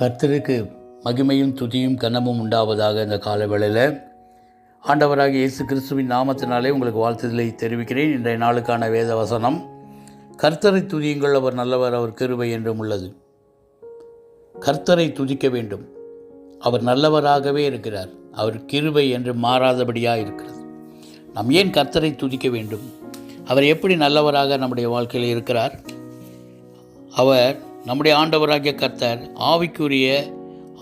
கர்த்தருக்கு மகிமையும் துதியும் கனமும் உண்டாவதாக இந்த காலவேளையில் ஆண்டவராக இயேசு கிறிஸ்துவின் நாமத்தினாலே உங்களுக்கு வாழ்த்துதலை தெரிவிக்கிறேன். இன்றைய நாளுக்கான வேத வசனம் கர்த்தரை துதியுங்கள் அவர் நல்லவர் அவர் கிருபை என்றும் உள்ளது. கர்த்தரை துதிக்க வேண்டும். அவர் நல்லவராகவே இருக்கிறார். அவர் கிருபை என்று மாறாதபடியாக இருக்கிறது. நாம் ஏன் கர்த்தரை துதிக்க வேண்டும்? அவர் எப்படி நல்லவராக நம்முடைய வாழ்க்கையில் இருக்கிறார்? அவர் நம்முடைய ஆண்டவராகிய கர்த்தர் ஆவிக்குரிய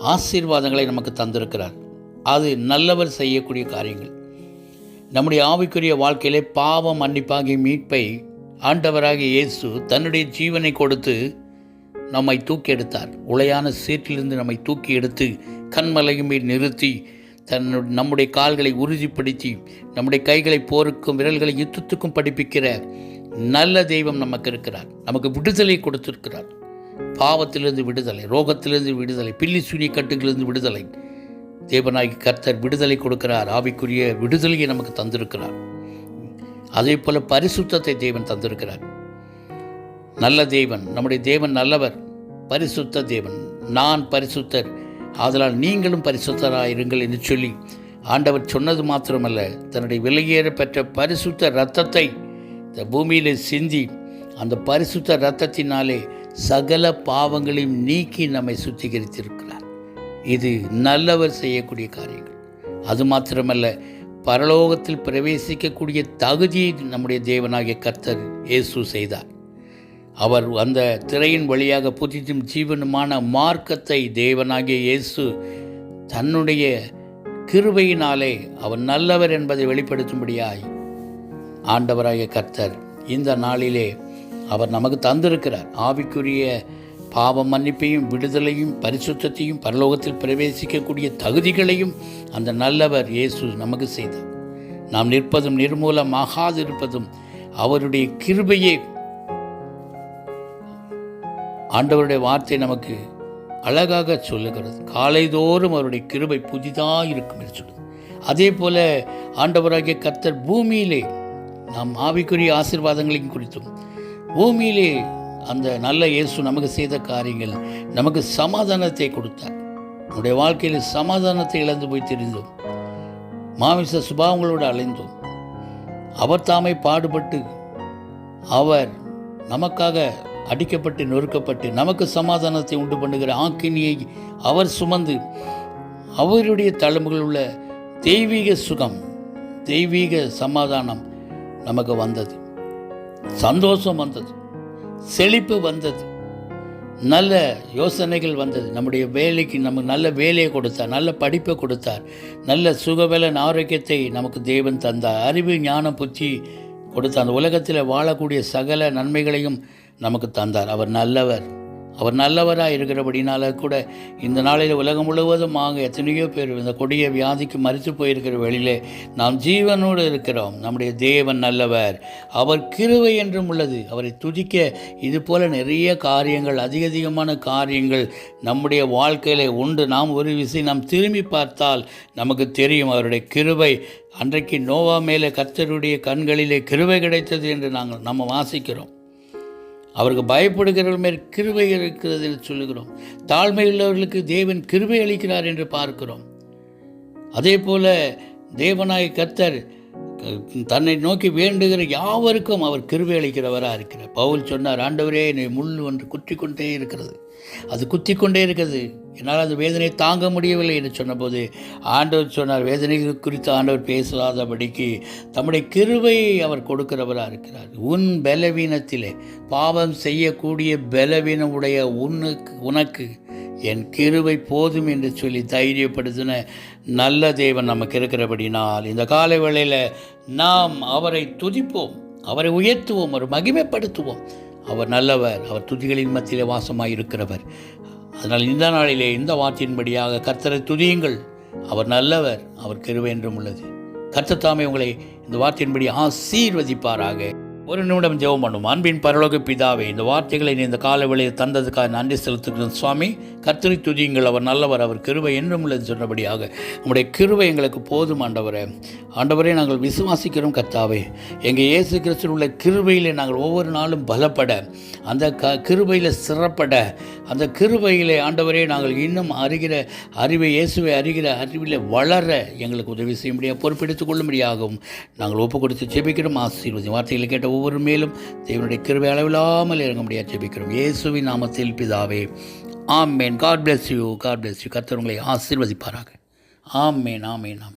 ஆசீர்வாதங்களை நமக்கு தந்திருக்கிறார். அது நல்லவர் செய்யக்கூடிய காரியங்கள். நம்முடைய ஆவிக்குரிய வாழ்க்கையிலே பாவம் மன்னிப்பாகிய மீட்பை ஆண்டவராகிய இயேசு தன்னுடைய ஜீவனை கொடுத்து நம்மை தூக்கி எடுத்தார். உளையான சீற்றிலிருந்து நம்மை தூக்கி எடுத்து கண்மலையும் நிறுத்தி தன்னு நம்முடைய கால்களை உறுதிப்படுத்தி நம்முடைய கைகளை போருக்கும் விரல்களை யுத்தத்துக்கும் படிப்பிக்கிற நல்ல தெய்வம் நமக்கு இருக்கிறார். நமக்கு விடுதலை கொடுத்திருக்கிறார். பாவத்திலிருந்து விடுதலை ரோகத்திலிருந்து விடுதலை பில்லி சூனிய கட்டுகளிலிருந்து விடுதலை. தேவனாகி கர்த்தர் விடுதலை கொடுக்கிறார் ஆவிக்குரிய விடுதலையை நமக்கு தந்திருக்கிறார். அதே போல பரிசுத்தத்தை தேவன் தந்திருக்கிறார். நல்ல தேவன் நம்முடைய தேவன் நல்லவர் பரிசுத்த தேவன். நான் பரிசுத்தர் ஆதலால் நீங்களும் பரிசுத்தராக இருங்கள் என்று சொல்லி ஆண்டவர் சொன்னது மாத்திரமல்ல தன்னுடைய விலையேற பெற்ற பரிசுத்த இரத்தத்தை இந்த பூமியில் சிந்தி அந்த பரிசுத்த இரத்தத்தினாலே சகல பாவங்களையும் நீக்கி நம்மை சுத்திகரித்திருக்கிறார். இது நல்லவர் செய்யக்கூடிய காரியங்கள். அது மாத்திரமல்ல பரலோகத்தில் பிரவேசிக்கக்கூடிய தகுதியை நம்முடைய தேவனாகிய கர்த்தர் இயேசு செய்தார். அவர் அந்த திரையின் வழியாக புதிதும் ஜீவனுமான மார்க்கத்தை தேவனாகிய இயேசு தன்னுடைய கிருபையினாலே அவர் நல்லவர் என்பதை வெளிப்படுத்தும்படியாய் ஆண்டவராகிய கர்த்தர் இந்த நாளிலே அவர் நமக்கு தந்திருக்கிறார். ஆவிக்குரிய பாவ மன்னிப்பையும் விடுதலையும் பரிசுத்தையும் பரலோகத்தில் பிரவேசிக்கக்கூடிய தகுதிகளையும் அந்த நல்லவர் இயேசு நமக்கு செய்தார். நாம் நிற்பதும் நிர்மூலமாகாதிருப்பதும் அவருடைய கிருபையே. ஆண்டவருடைய வார்த்தை நமக்கு அழகாக சொல்லுகிறது. காலைதோறும் அவருடைய கிருபை புதிதாக இருக்கும் என்று சொல்லுது. அதே போல ஆண்டவராகிய கத்தர் பூமியிலே நாம் ஆவிக்குரிய ஆசீர்வாதங்களையும் குறித்தும் பூமியிலே அந்த நல்ல இயேசு நமக்கு செய்த காரியங்கள் நமக்கு சமாதானத்தை கொடுத்தார். நம்முடைய வாழ்க்கையில் சமாதானத்தை இழந்து போய் தெரிந்தோம். மாமிச சுபாவங்களோடு அலைந்தோம். அவர் தாமே பாடுபட்டு அவர் நமக்காக அடிக்கப்பட்டு நொறுக்கப்பட்டு நமக்கு சமாதானத்தை உண்டு பண்ணுகிற ஆக்கினியை அவர் சுமந்து அவருடைய தழும்புகள் உள்ள தெய்வீக சுகம் தெய்வீக சமாதானம் நமக்கு வந்தது. சந்தோஷம் வந்தது செழிப்பு வந்தது நல்ல யோசனைகள் வந்தது. நம்முடைய வேலைக்கு நமக்கு நல்ல வேலையை கொடுத்தார் நல்ல படிப்பை கொடுத்தார் நல்ல சுகபலன் ஆரோக்கியத்தை நமக்கு தேவன் தந்தார். அறிவு ஞானம் புத்தி கொடுத்தார். அந்த உலகத்தில் வாழக்கூடிய சகல நன்மைகளையும் நமக்கு தந்தார். அவர் நல்லவர். அவர் நல்லவராக இருக்கிறபடினால கூட இந்த நாளில் உலகம் முழுவதும் ஆக எத்தனையோ பேர் இந்த கொடிய வியாதிக்கு மறித்து போயிருக்கிற வழியிலே நாம் ஜீவனோடு இருக்கிறோம். நம்முடைய தேவன் நல்லவர். அவர் கிருவை என்றும் உள்ளது. அவரை துதிக்க இது போல நிறைய காரியங்கள் அதிக அதிகமான காரியங்கள் நம்முடைய வாழ்க்கையில் உண்டு. நாம் ஒரு விஷயம் நாம் திரும்பி பார்த்தால் நமக்கு தெரியும் அவருடைய கிருவை அன்றைக்கு நோவா மேலே கர்த்தருடைய கண்களிலே கிருவை கிடைத்தது என்று நாங்கள் நம்ம வாசிக்கிறோம். அவருக்கு பயப்படுகிறவர்கள் மேல் கிருபை இருக்கிறது என்று சொல்லுகிறோம். தாழ்மை உள்ளவர்களுக்கு தேவன் கிருபை அளிக்கிறார் என்று பார்க்கிறோம். அதே போல தேவனாய் கர்த்தர் தன்னை நோக்கி வேண்டுகிற யாவருக்கும் அவர் கிருவி அளிக்கிறவராக இருக்கிறார். பவுல் சொன்னார் ஆண்டவரே என்னை முள் ஒன்று குத்தி கொண்டே இருக்கிறது. அது குத்தி கொண்டே இருக்கிறது. என்னால் அது வேதனை தாங்க முடியவில்லை என்று சொன்னபோது ஆண்டவர் சொன்னார் வேதனை குறித்து ஆண்டவர் பேசாதபடிக்கு தம்முடைய கிருவையை அவர் கொடுக்கிறவராக இருக்கிறார். உன் பலவீனத்திலே பாவம் செய்யக்கூடிய பலவீனம் உடைய உன்னுக்கு உனக்கு என் கிருவை போதும் என்று சொல்லி தைரியப்படுத்தின நல்ல தேவன் நமக்கு இருக்கிறபடினால் இந்த காலை வேளையில் நாம் அவரை துதிப்போம் அவரை உயர்த்துவோம் அவர் மகிமைப்படுத்துவோம். அவர் நல்லவர் அவர் துதிகளின் மத்தியில் வாசமாக இருக்கிறவர். அதனால் இந்த நாளிலே இந்த வார்த்தையின்படியாக கர்த்தரை துதியுங்கள். அவர் நல்லவர் அவர் கிருவை என்றும் உள்ளது. கர்த்தர் தாமே உங்களை இந்த வார்த்தையின்படி ஆசீர்வதிப்பாராக. ஒரு நிமிடம் ஜெபம் பண்ணும் அன்பின் பரலோக பிதாவே இந்த வார்த்தைகளை நீ இந்த கால வேளையில் தந்ததுக்காக நன்றி செலுத்துகிறோம் சுவாமி. கர்த்தரை துதியுங்கள் அவர் நல்லவர் அவர் கிருவை என்றும் உள்ளது சொன்னபடியாக. உங்களுடைய கிருவை எங்களுக்கு போதும் ஆண்டவரே. ஆண்டவரே நாங்கள் விசுவாசிக்கிறோம் கர்த்தாவே. எங்கள் இயேசு கிறிஸ்துவில் உள்ள கிருவையில் நாங்கள் ஒவ்வொரு நாளும் பலப்பட அந்த க கிருபையில் சிறப்பட அந்த கிருபையிலே ஆண்டவரே நாங்கள் இன்னும் அறிகிற அறிவை இயேசுவை அறிகிற அறிவில் வளர எங்களுக்கு உதவி செய்ய முடியாது பொறுப்பெடுத்துக் கொள்ளும்படியாகவும் நாங்கள் ஒப்பு கொடுத்து ஜெபிக்கிறோம். ஆசீர்வதி வார்த்தைகளை கேட்ட ஒவ்வொரு மேலும் தேவனுடைய கிருவை அளவில்லாமல் இறங்க முடியாது ஜெபிக்கிறோம். இயேசுவின் நாமத்தில் பிதாவே ஆமேன். God bless you God bless you கர்த்தர் உங்களை ஆசீர்வதிப்பாராக. ஆம் மேன் ஆம்